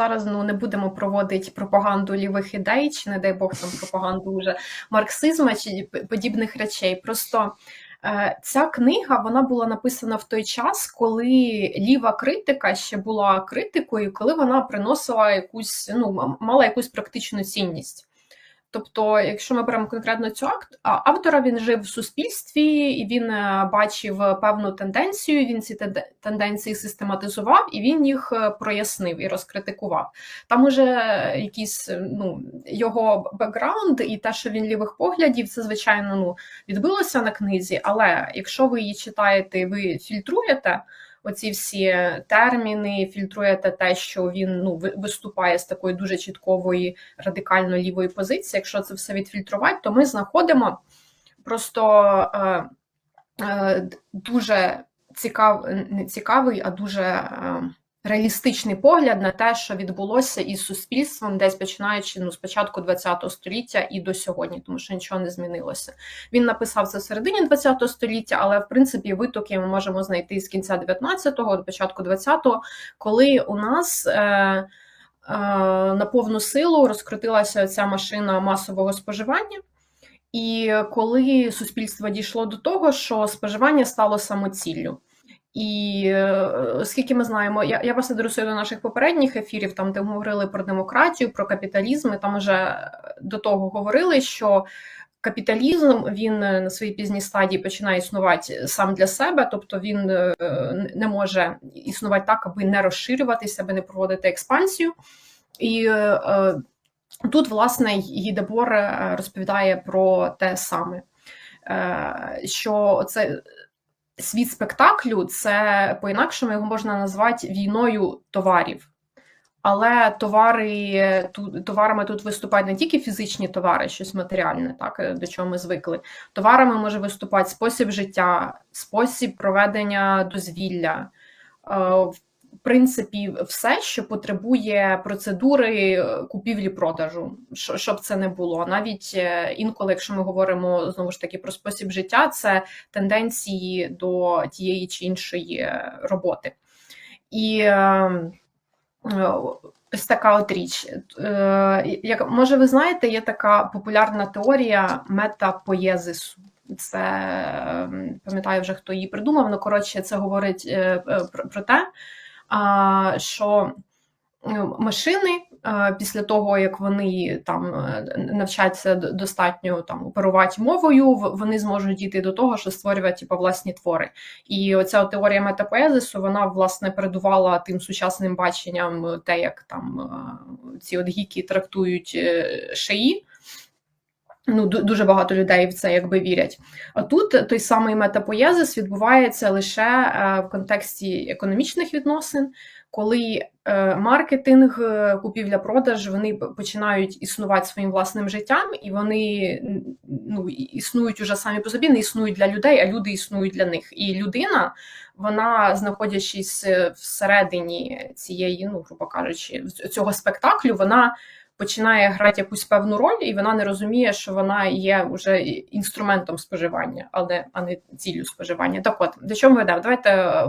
зараз ну не будемо проводити пропаганду лівих ідей, чи не дай Бог там пропаганду вже марксизму чи подібних речей. Просто е, ця книга вона була написана в той час, коли ліва критика ще була критикою, коли вона приносила якусь ну мала якусь практичну цінність. Тобто, якщо ми беремо конкретно а- автора він жив в суспільстві і він е, бачив певну тенденцію. Він ці тенденції систематизував і він їх е, прояснив і розкритикував. Там уже е, ну його бекграунд і те, що він лівих поглядів, це звичайно ну відбилося на книзі. Але якщо ви її читаєте, ви фільтруєте. Оці всі терміни, фільтруєте те, що він ну ви- виступає з такої дуже чіткової радикально лівої позиції. Якщо це все відфільтрувати, то ми знаходимо просто е, е, дуже цікав, не цікавий, а дуже е, реалістичний погляд на те, що відбулося із суспільством, десь починаючи ну, з початку ХХ століття і до сьогодні, тому що нічого не змінилося. Він написав це в середині ХХ століття, але в принципі витоки ми можемо знайти з кінця 19-го до початку 20-го, коли у нас. Е, е, на повну силу розкрутилася ця машина масового споживання, і коли суспільство дійшло до того, що споживання стало самоціллю. І е, оскільки ми знаємо, я, я вас адресую до наших попередніх ефірів, там де ми говорили про демократію, про капіталізм, і там вже до того говорили, що капіталізм він е, на своїй пізній стадії починає існувати сам для себе, тобто він е, не може існувати так, аби не розширюватися, аби не проводити експансію. І е, е, тут, власне, Гідебор е, розповідає про те саме, е, що це світ спектаклю, це по-інакшому його можна назвати війною товарів. Але товари тут товарами тут виступають не тільки фізичні товари, щось матеріальне, так до чого ми звикли. Товарами може виступати спосіб життя, спосіб проведення дозвілля, е, принципі, все, що потребує процедури купівлі-продажу, щоб це не було. Навіть е, інколи, якщо ми говоримо знову ж таки про спосіб життя, це тенденції до тієї чи іншої е, роботи. І е, е, ось така от річ. Е, Як може, ви знаєте, є така популярна теорія метапоєзису. Це е, пам'ятаю вже хто її придумав. Ну коротше, це говорить е, е, про, те, що е, машини після того, як вони там е, навчаться достатньо там оперувати мовою, вони зможуть дійти до того, що створювати типу, власні твори. І оця теорія метапоезису, вона власне передувала тим сучасним баченням, е, те, як там ці от гіки трактують шиї. Ну, дуже багато людей в це якби вірять. А тут той самий метапоєзис відбувається лише е, в контексті економічних відносин, коли е, маркетинг, е, купівля-продаж вони починають існувати своїм власним життям, і вони ну, існують уже самі по собі, не існують для людей, а люди існують для них. І людина, вона, знаходячись всередині цієї, ну, грубо кажучи, цього спектаклю, вона починає грати якусь певну роль, і вона не розуміє, що вона є вже інструментом споживання, але а не ціллю споживання. Так от, до чого ми ведемо? Давайте е,